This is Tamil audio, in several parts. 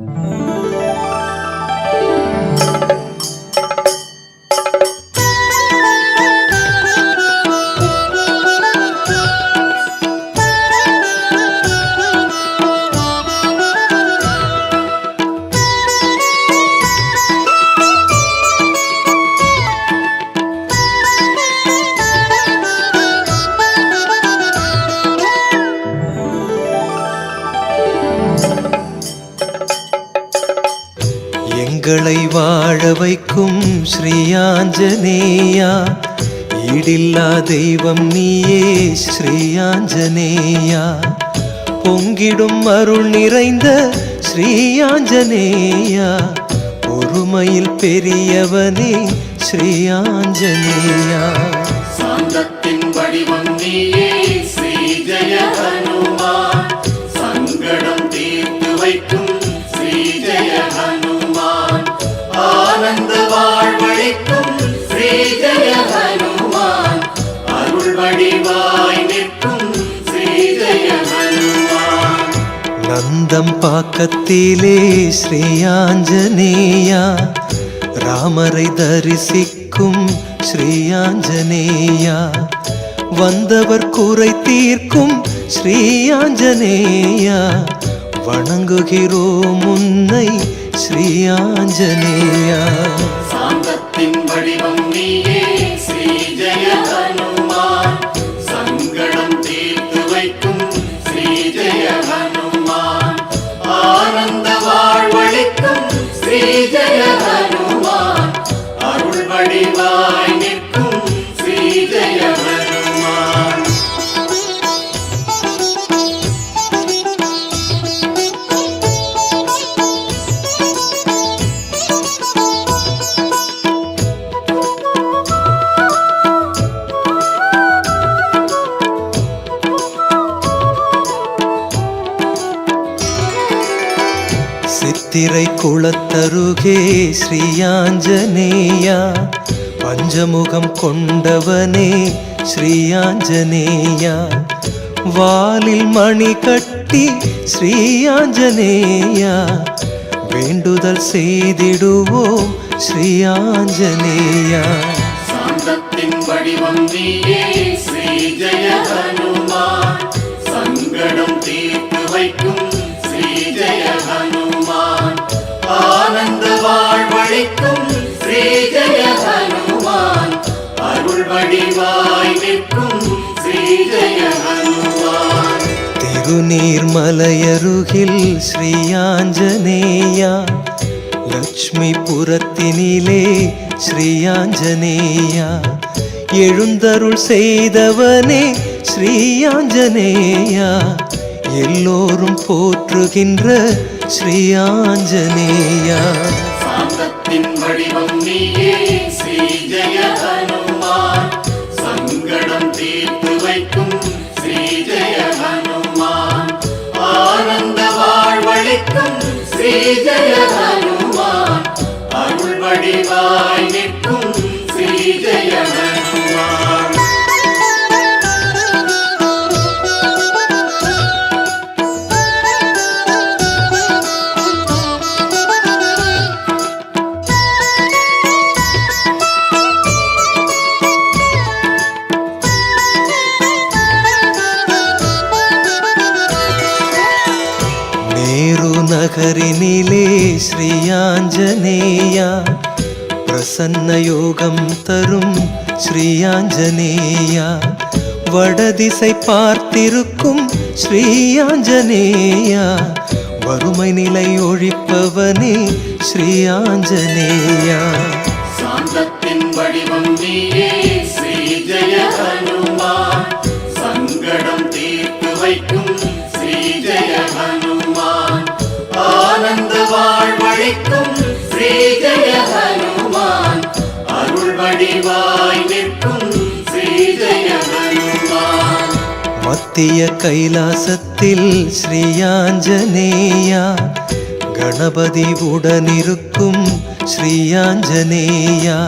Mm-hmm. தெய்வம் நீயே ஸ்ரீயாஞ்சனேயா பொங்கிடும் அருள் நிறைந்த ஸ்ரீயாஞ்சனேயா பொறுமையில் பெரியவனே ஸ்ரீயாஞ்சனேயா சாந்தத்தின் வடிவம் நீயே அந்தம் பாக்கத்திலே ஸ்ரீயாஞ்சனேயா ராமரை தரிசிக்கும் ஸ்ரீயாஞ்சனேயா வந்தவர் குறை தீர்க்கும் ஸ்ரீயாஞ்சனேயா வணங்குகிறோம் உன்னை ஸ்ரீயாஞ்சனேயா சாந்தத்தின் வடிவம் நீயே. அருகே ஸ்ரீயாஞ்சனேயா பஞ்சமுகம் கொண்டவனே ஸ்ரீயாஞ்சனேயா வாலில் மணி கட்டி ஸ்ரீயாஞ்சனேயா வேண்டுதல் செய்திடுவோம் ஸ்ரீயாஞ்சனேயா சாந்தத்தின் வடிவம் நீயே ஸ்ரீ ஜய ஹனுமான் சங்கடம் தீர்த்து வைக்கும் வாழ்வழிக்கும் ஸ்ரீ ஜெய ஹனுமான் அருள் வடிவாய் நிற்கும் ஸ்ரீ ஜெய ஹனுமான் திருநீர்மலையருகில் ஸ்ரீயாஞ்சனேயா லக்ஷ்மிபுரத்தினிலே ஸ்ரீயாஞ்சனேயா எழுந்தருள் செய்தவனே ஸ்ரீயாஞ்சனேயா எல்லோரும் போற்றுகின்ற ஸ்ரீயாஞ்சனேயா சாந்தத்தின் வடிவம் நீயே. ஸ்ரீ ஜெய ஹனுமான் சங்கடம் தீர்த்து வைக்கும் ஸ்ரீ ஜெய ஹனுமான் ஆனந்த வாழ்வழிக்கும் ஸ்ரீ ஜெய ஹனுமான் அருள் வடிவாய் நிற்கும் ஸ்ரீ ஜெய சன்னயோகம் தரும் ஸ்ரீயாஞ்சனேயா வடதிசை பார்த்திருக்கும் ஸ்ரீயாஞ்சனேயா வறுமை நிலை ஒழிப்பவனே ஸ்ரீயாஞ்சனேயா வடிவாய் நிற்கும் மத்திய கைலாசத்தில் ஸ்ரீயாஞ்சனேயா கணபதி உடனிருக்கும் ஸ்ரீயாஞ்சனேயா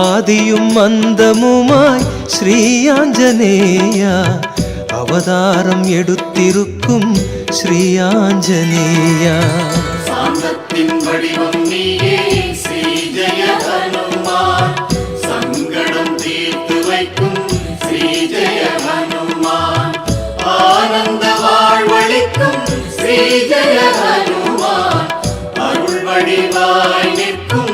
ஆதியும் அந்தமுமாய் ஸ்ரீயாஞ்சனேயா அவதாரம் எடுத்திருக்கும் ஸ்ரீயாஞ்சனேயா வடிவம் நீயே ஸ்ரீ ஜெய ஹனுமான் அருள் வடிவாய் நிற்கும்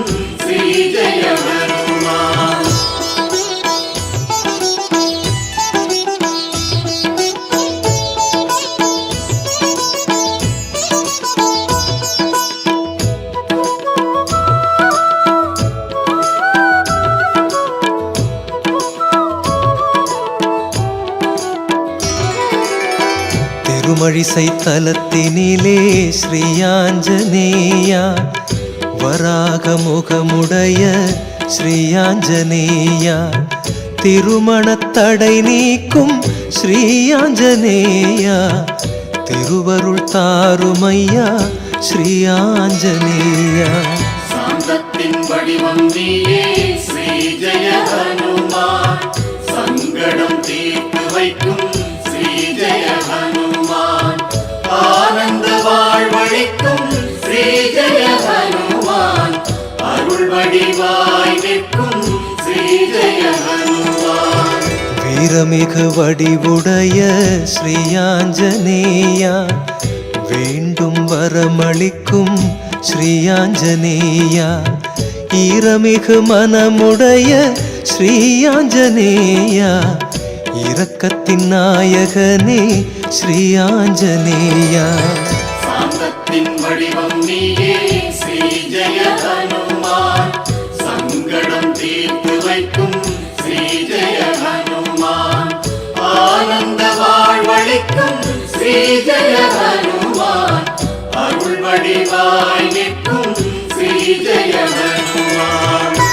திருமழிசை தலத்தினிலே ஸ்ரீயாஞ்சனேயா வராக முகமுடைய ஸ்ரீயாஞ்சனேயா திருமணத்தடை நீக்கும் ஸ்ரீயாஞ்சனேயா திருவருள் தாருமையா ஸ்ரீயாஞ்சனேயா சாந்தத்தின் வடிவம் நீயே ஸ்ரீ ஜெய ஹனுமான் சங்கடம் தீர்த்து வைக்கும் ஸ்ரீ ஜெய ஹனுமான் அருள் வடிவாய் நிற்கும் ஸ்ரீ ஜெய ஹனுமான் வீரமிகு வடிவுடைய ஸ்ரீயாஞ்சனேயா வேண்டும் வரமளிக்கும் ஸ்ரீயாஞ்சனேயா ஈரமிகு மனமுடைய ஸ்ரீயாஞ்சனேயா இரக்கத்தின் நாயகனே ஸ்ரீயாஞ்சனேயா சாந்தத்தின் வடிவம் நீயே. ஸ்ரீ ஜெய ஹனுமான். சங்கடம் தீர்த்து வைக்கும் ஸ்ரீ ஜெய ஹனுமான். ஆனந்த வாழ்வழிக்கும் ஸ்ரீ ஜெய ஹனுமான். அருள் வடிவாய் நிற்கும் ஸ்ரீ ஜெய ஹனுமான்.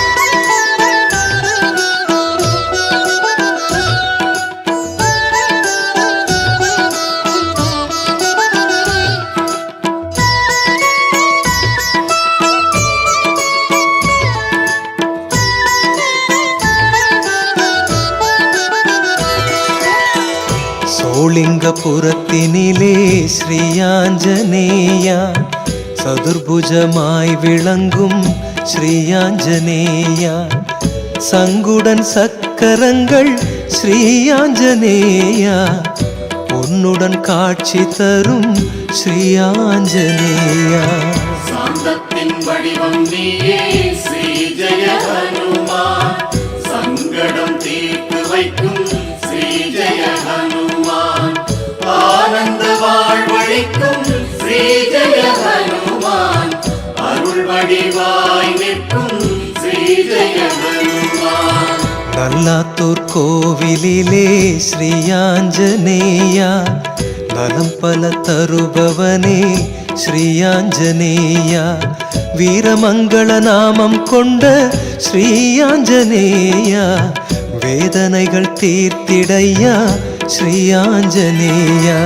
சோளிங்கபுரத்தினிலே ஸ்ரீயாஞ்சனேயா சதுர்புஜமாய் விளங்கும் ஸ்ரீயாஞ்சனேயா சங்குடன் சக்கரங்கள் ஸ்ரீயாஞ்சனேயா உன்னுடன் காட்சி தரும் ஸ்ரீயாஞ்சனேயா சாந்தத்தின் வடிவம் நீயே ஸ்ரீ ஜெய ஹனுமான் சங்கடம் தீர்த்து ஸ்ரீ ஜெய ஹனுமான் அருள் வடிவாய் நிற்கும் ஸ்ரீ ஜெய ஹனுமான் நல்லாத்தூர் கோவிலிலே ஸ்ரீயாஞ்சனேயா நலம் பல தருபவனே ஸ்ரீயாஞ்சனேயா வீரமங்கள நாமம் கொண்ட ஸ்ரீயாஞ்சனேயா வேதனைகள் தீர்த்திடையா ஸ்ரீயாஞ்சனேயா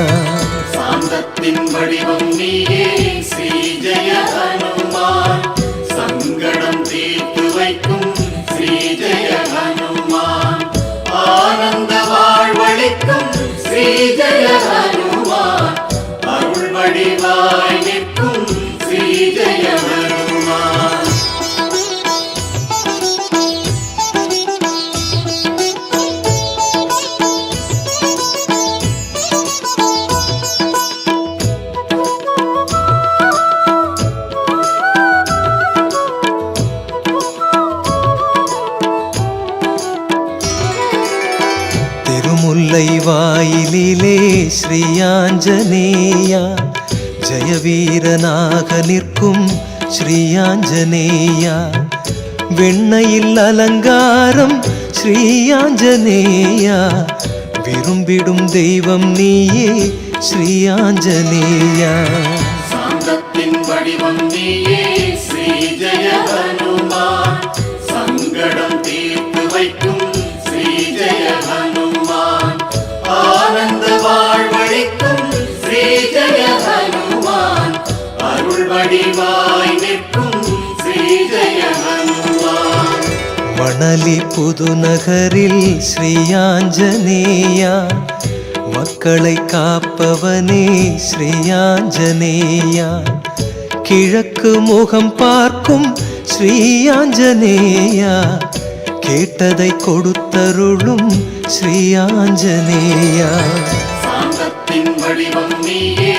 சாந்தத்தின் வடிவம் நீயே. ஸ்ரீ ஜெய ஹனுமான் சங்கடம் தீர்த்து வைக்கும் ஸ்ரீ ஜெய ஹனுமான் ஆனந்த வாழ்வழிக்கும் ஸ்ரீ ஜெய ஹனுமான் அருள் வடிவாய் ஸ்ரீயாஞ்சனேயா ஜெயவீரனாக நிற்கும் ஸ்ரீயாஞ்சநேயா. வெண்ணையில் அலங்காரம் ஸ்ரீயாஞ்சநேயா. விரும்பிடும் தெய்வம் நீயே ஸ்ரீயாஞ்சநேயா. சாந்தத்தின் வடிவம் நீயே ஸ்ரீ ஜெய சங்கடம் தீர்த்து வைக்கும் வடிவாய் நிற்கும் மணலி புதுநகரில் ஸ்ரீயாஞ்சனேயா மக்களை காப்பவனே ஸ்ரீயாஞ்சனேயா கிழக்கு முகம் பார்க்கும் ஸ்ரீ ஆஞ்சநேயா கேட்டதை கொடுத்தருளும் ஸ்ரீ ஆஞ்சநேயா. சாந்தத்தின் வடிவம் நீயே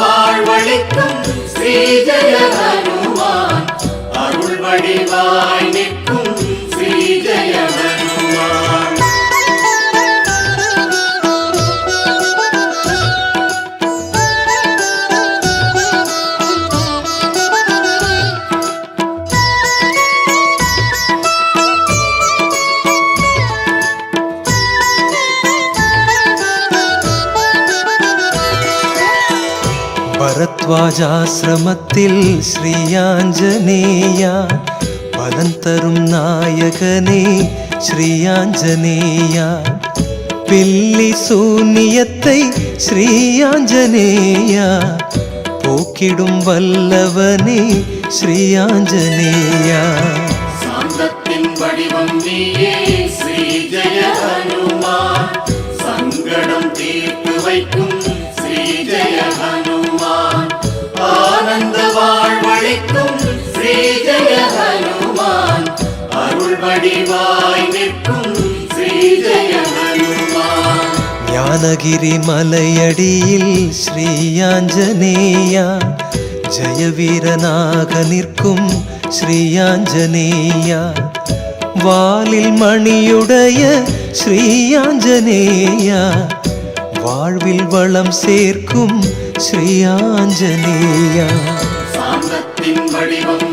வாழ்வழிக்கும் ஸ்ரீ ஜெய ஹனுமான் அருள் வடிவாய் நிற்கும் ஸ்ரீ ஜெய பரத்வாஜாசிரமத்தில் ஸ்ரீயாஞ்சனேயா பலன் தரும் நாயகனே ஸ்ரீயாஞ்சனேயா பில்லி சூனியத்தை ஸ்ரீயாஞ்சனேயா போக்கிடும் வல்லவனே ஸ்ரீயாஞ்சனேயா சாந்தத்தின் வடிவம் வடிவாய் நிற்கும் ஞானகிரி மலையடியில் ஸ்ரீயாஞ்சனேயா ஜெயவீரனாக நிற்கும் ஸ்ரீயாஞ்சனேயா வாலில் மணியுடைய ஸ்ரீயாஞ்சனேயா வாழ்வில் வளம் சேர்க்கும் ஸ்ரீயாஞ்சனேயா வடிவம்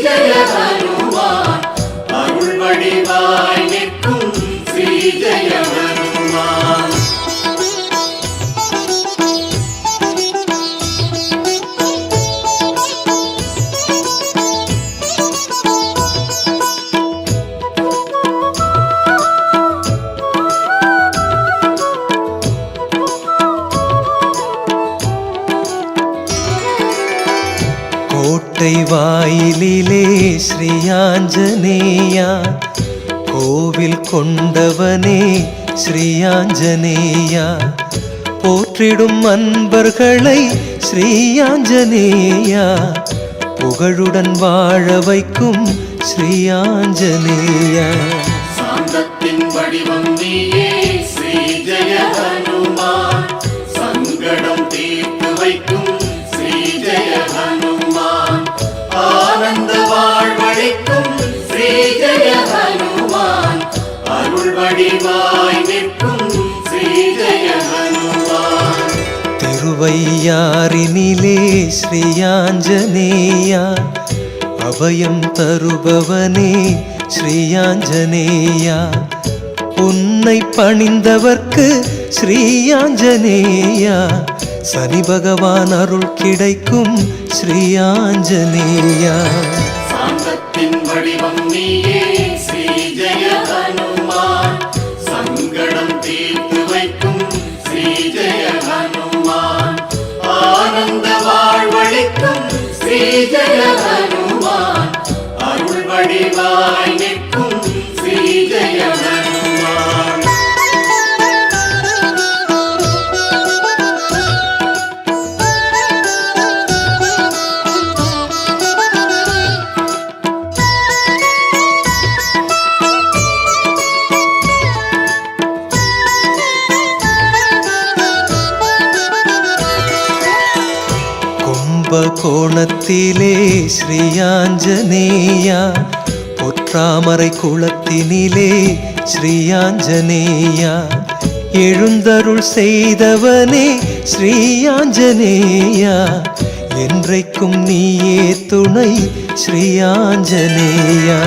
ஸ்ரீ ஜெய ஹனுமான் அருள் வடிவாய் போற்றிடும் அன்பர்களை ஸ்ரீயாஞ்சனேயா புகழுடன் வாழ வைக்கும் ஸ்ரீயாஞ்சனேயா சாந்தத்தின் வடிவம் நீயே ஸ்ரீ ஜெய ஹனுமான் சங்கடம் தீர்த்து வைக்கும் ஸ்ரீ ஜெய ஹனுமான் ஆனந்த வாழ்வழிக்கும் ஸ்ரீ ஜெய ஹனுமான் அருள் வடிவாய் நிற்கும் ஸ்ரீ ஜெய வையாரினிலே ஸ்ரீயாஞ்சனேயா அபயம் தருபவனே ஸ்ரீயாஞ்சனேயா உன்னை பணிந்தவர்க்கு ஸ்ரீயாஞ்சனேயா சனி பகவான் அருள் கிடைக்கும் ஸ்ரீயாஞ்சனேயா வடிவம் நீயே. வாழ்வழிக்கும் ஸ்ரீ ஜெய ஹனுமான் அருள் வடிவாய் நிற்கும். ஸ்ரீயாஞ்சனேயா பொற்றாமரை குளத்தினிலே ஸ்ரீயாஞ்சனேயா எழுந்தருள் செய்தவனே ஸ்ரீயாஞ்சனேயா என்றைக்கும் நீயே துணை ஸ்ரீயாஞ்சனேயா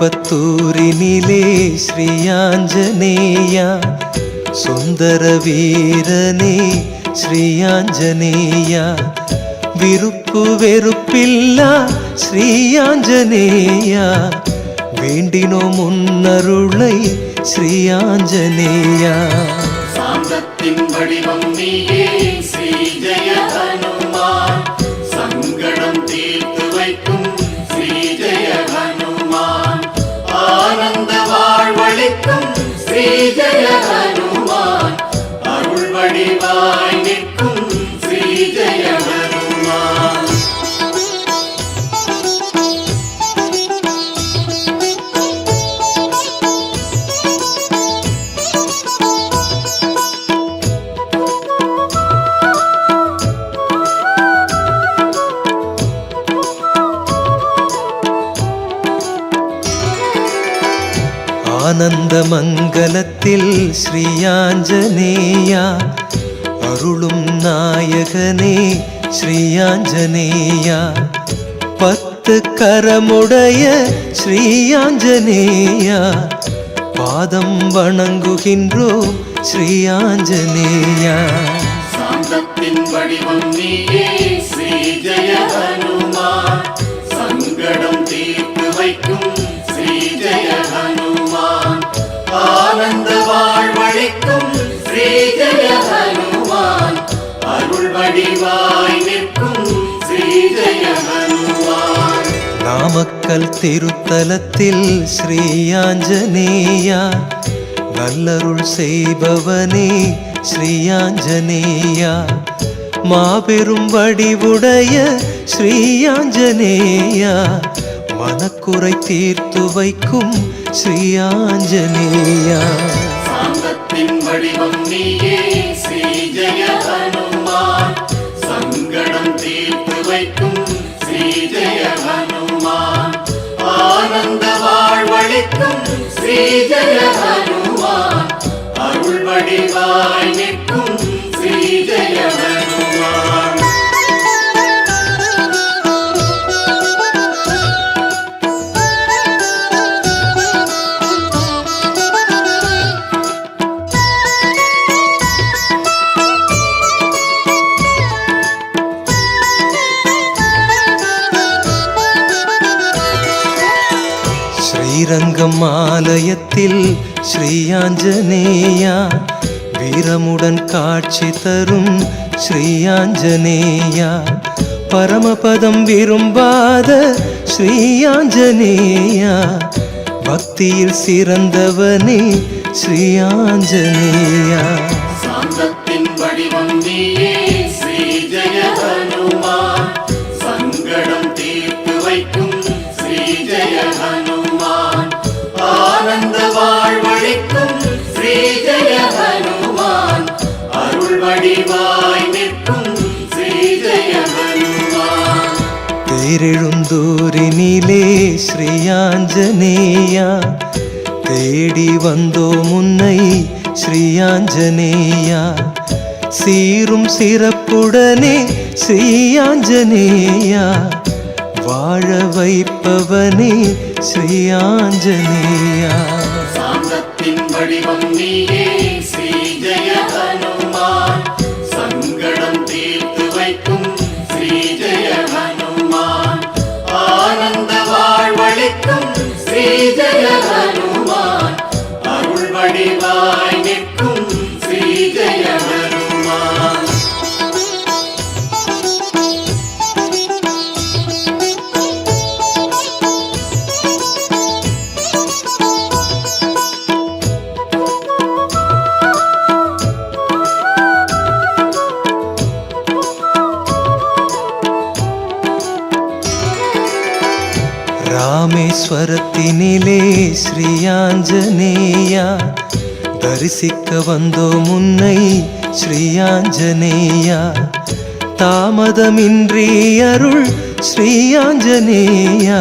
வடிவாய் நிற்கும் ஸ்ரீ ஜெய ஹனுமான் திரு திருப்பத்தூரினிலே ஸ்ரீயாஞ்சனேயா சுந்தர வீரனே ஸ்ரீயாஞ்சனேயா விருப்பு வெறுப்பில்லா ஸ்ரீயாஞ்சனேயா வேண்டினோ ஜெய ஹனுமான் அருள் வடிவாய் ஆனந்த மங்கலத்தில் ஸ்ரீயாஞ்சனேயா அருளும் நாயகனே ஸ்ரீயாஞ்சனேயா பத்து கரமுடைய ஸ்ரீயாஞ்சனேயா பாதம் வணங்குகின்றோம் ஸ்ரீயாஞ்சனேயா சாந்தத்தின் வடிவம் நீயே ஸ்ரீ ஜெய ஹனுமான் சங்கடம் தீர்த்து வைக்கும் ஆனந்த வாழ்வழிக்கும் ஸ்ரீ ஜெய ஹனுமான் அருள் வடிவாய் நிற்கும் ஸ்ரீ ஜெய ஹனுமான் நாமக்கல் திருத்தலத்தில் ஸ்ரீ ஆஞ்சநேயா. நல்லருள் செய்பவனே ஸ்ரீ ஆஞ்சநேயா. மாபெரும் வடிவுடைய ஸ்ரீ ஆஞ்சநேயா. மனக்குறை தீர்த்து வைக்கும் ஸ்ரீயாஞ்சனேயா சாந்தத்தின் வடிவம் நீயே ஸ்ரீ ஜெய ஹனுமான் சங்கடம் தீர்த்து வைக்கும் ஸ்ரீ ஜெய ஹனுமான் ஆனந்த வாழ்வழிக்கும் ஸ்ரீ ஜெய ஹனுமான் அருள் வடிவாய் நிற்கும் ஸ்ரீ ஜெய ஆலயத்தில் ஸ்ரீயாஞ்சனேயா வீரமுடன் காட்சி தரும் ஸ்ரீயாஞ்சனேயா பரமபதம் விரும்பாத ஸ்ரீயாஞ்சனேயா பக்தியில் சிறந்தவனே ஸ்ரீயாஞ்சனேயா தேரெழுந்தூரினிலே ஸ்ரீயாஞ்சனேயா தேடி வந்தோ முன்னை ஸ்ரீயாஞ்சனேயா சீரும் சிறப்புடனே ஸ்ரீயாஞ்சனேயா வாழ வைப்பவனே ஸ்ரீயாஞ்சனேயா வடிவம் நீயே ஸ்ரீ ஜெய ஹனுமான் அருள் வடிவாய் நிற்கும் தரிசிக்க வந்தோ முன்னை ஸ்ரீயாஞ்சனேயா தாமதமின்றி அருள் ஸ்ரீயாஞ்சனேயா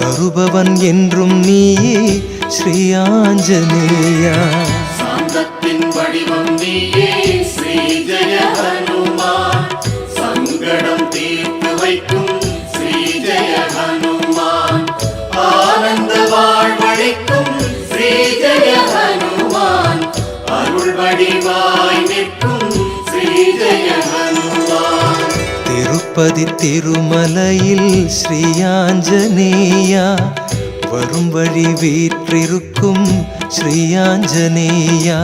தருபவன் என்றும் நீயே ஸ்ரீயாஞ்சனேயா சாந்தத்தின் வடிவம் நீயே. வடிவாய் நிற்கும் ஸ்ரீஜய ஹனுமான் திருப்பதி திருமலையில் ஸ்ரீயாஞ்சனேயா வரும் வழி வீற்றிருக்கும் ஸ்ரீயாஞ்சனேயா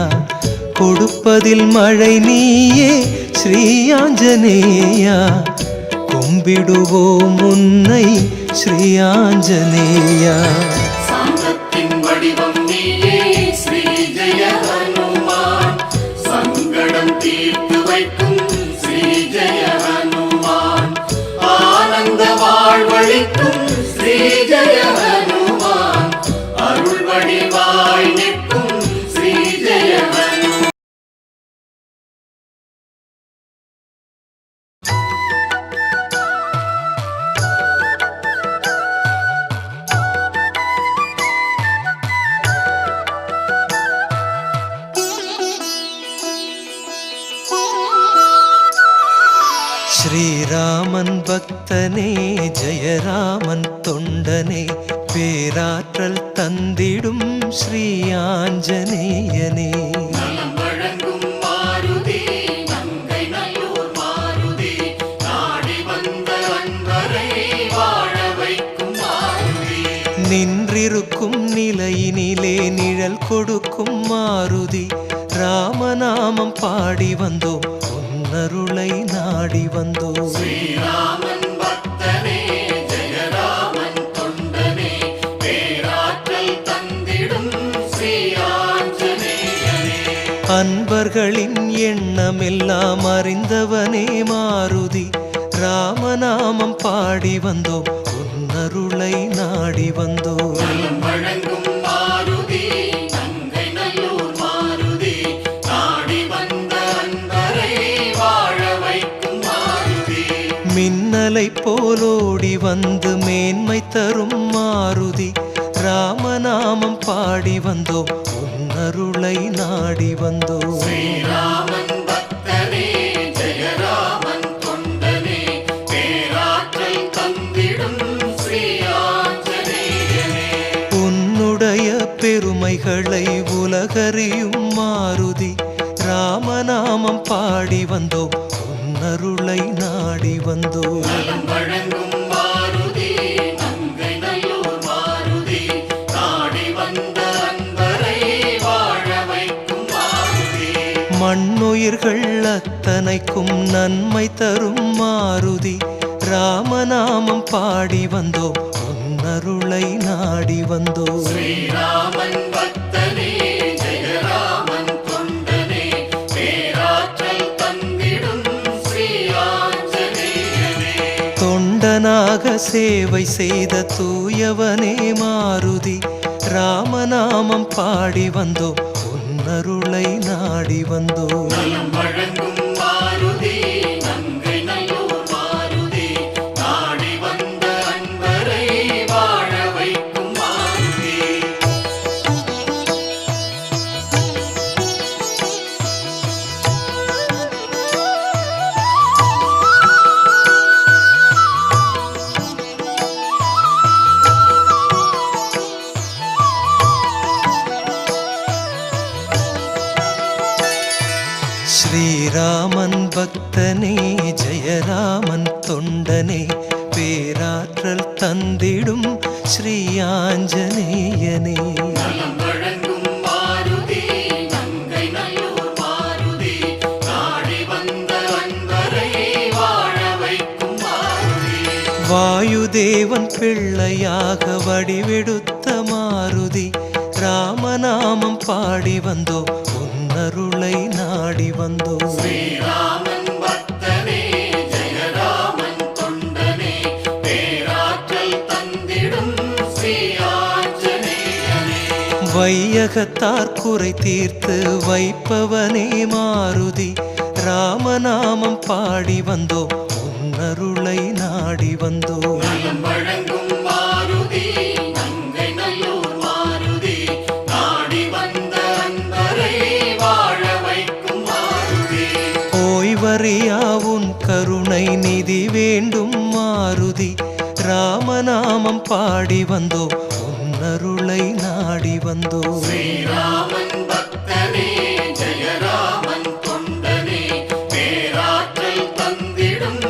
கொடுப்பதில் மழை நீயே ஸ்ரீயாஞ்சனேயா கும்பிடுவோம் உன்னை ஸ்ரீயாஞ்சனேயா ஸ்ரீ ஜெய ஹனுமான் ஆனந்த வாழ்வழிக்கும் ஸ்ரீ ராமநாமம் பாடி வந்தோம் உன்னருளை நாடி வந்தோம் ஸ்ரீராமன் பக்தனே ஜெயராமன் தொண்டனே பேராற்றல் தந்திடும் அன்பர்களின் எண்ணமெல்லாம் அறிந்தவனே மாருதி ராமநாமம் பாடி வந்தோம் உன்னருளை நாடி வந்தோம் வழங்கும் வந்து மேன்மை தரும் மாருதி ராமநாமம் பாடி வந்தோம் உன்னருளை நாடி வந்தோம் ஸ்ரீராமன் பக்தனே பெருமைகளை உலகறியும் மாருதி ராமநாமம் பாடி வந்தோம் உன்னருளை நாடி வந்தோம் அத்தனைக்கும் நன்மை தரும் மாருதி. ராமநாமம் பாடி வந்தோம் உன்னருளை நாடி வந்தோம். ஸ்ரீராமன் பக்தனே தொண்டனாக சேவை செய்த தூயவனே மாருதி. ராமநாமம் பாடி வந்தோம் உன்னருளை நாடி வந்தோம். பிள்ளையாக வடிவெடுத்த மாருதி ராமநாமம் பாடி வந்தோம் உன்னருளை நாடி ஆஞ்சநேயனே வையகத்தார் குறை தீர்த்து வைப்பவனே மாருதி ராமநாமம் பாடி வந்தோம் உன்னருளை நாடி வந்தோம் பாடி வந்தோ உன்னருளை நாடி வந்தோ. ஸ்ரீராமன் பக்தனே ஜெயராமன் தொண்டனே பேராற்றல் தந்திடும்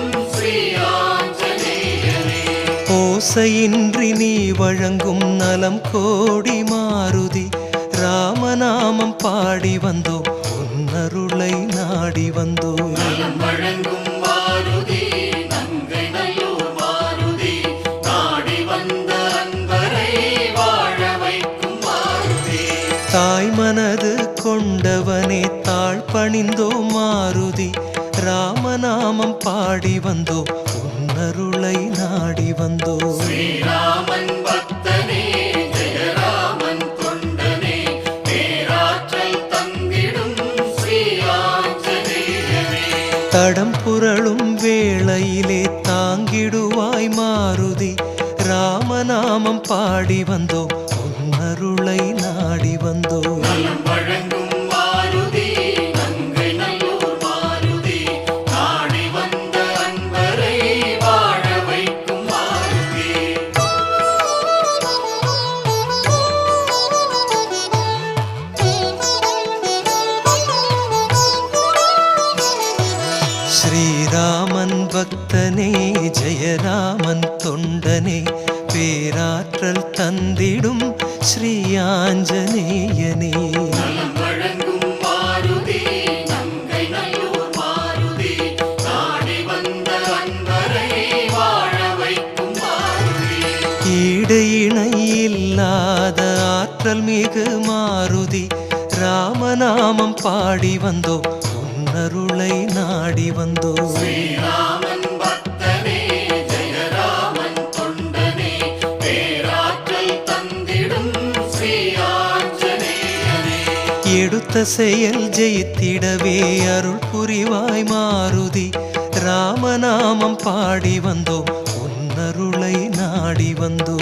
ஓசையின்றி நீ வழங்கும் நலம் கோடி மாருதி ராமநாமம் பாடி வந்தோ உன்னருளை நாடி வந்தோ. வழங்கும் மாருதி பணிந்தோம் மாருதி ராமநாமம் பாடி வந்தோம் உன்னருளை நாடி வந்தோம் பாடி வந்தோ உன்னருளை நாடி வந்தோ. எடுத்த செயல் ஜெயித்திடவே அருள் புரிவாய் மாருதி. ராமநாமம் பாடி வந்தோ உன்னருளை நாடி வந்தோ.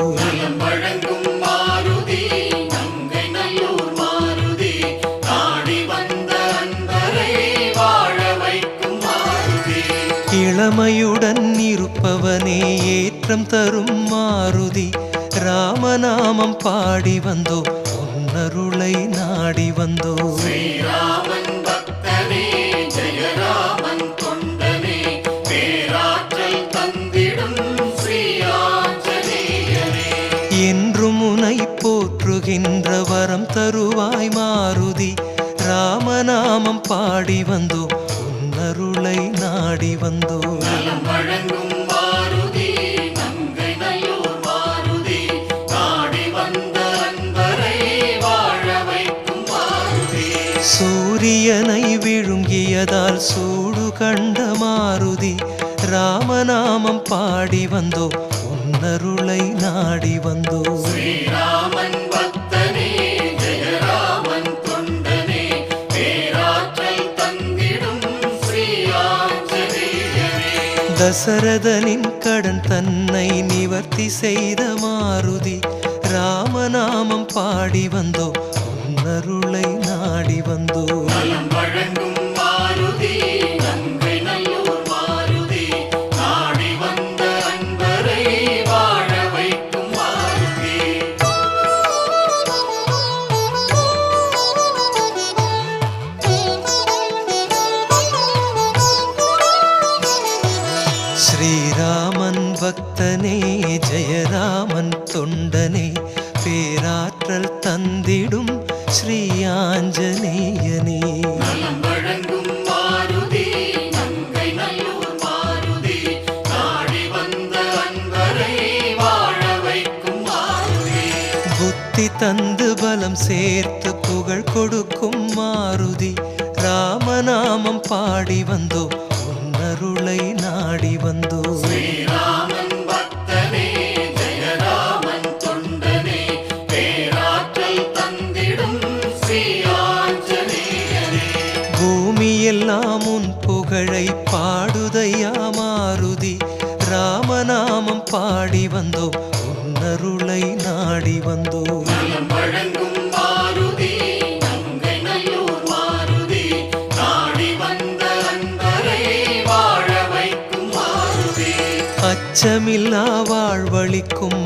தம்மையுடன் இருப்பவனே ஏற்றம் தரும் மாருதி. ராமநாமம் பாடி வந்தோ உன்னருளை நாடி வந்தோ. ஸ்ரீராமன் பக்தனே ஜெயராமன் தொண்டனே பேராற்றல் தந்திடும் போற்றுகின்ற வரம் தருவாய் மாருதி. ராமநாமம் பாடி வந்தோ உதயதால் சூடு கண்ட மாருதி ராமநாமம் பாடி வந்தோ உன்னருளை நாடி வந்தோ. ஸ்ரீராமன் பக்தனே ஜெயராமன் தொண்டனே பேராற்றல் தந்திடும் தசரதனின் கடன் தன்னை நிவர்த்தி செய்த மாருதி ராமநாமம் பாடி வந்தோ உன்னருளை நாடி வந்தோ. சேர்த்து புகழ் கொடுக்கும் மாருதி ராமநாமம் பாடி வந்தோ உன்னருளை நாடி வந்தோ அச்சமில்லா வாழ்வழிக்கும்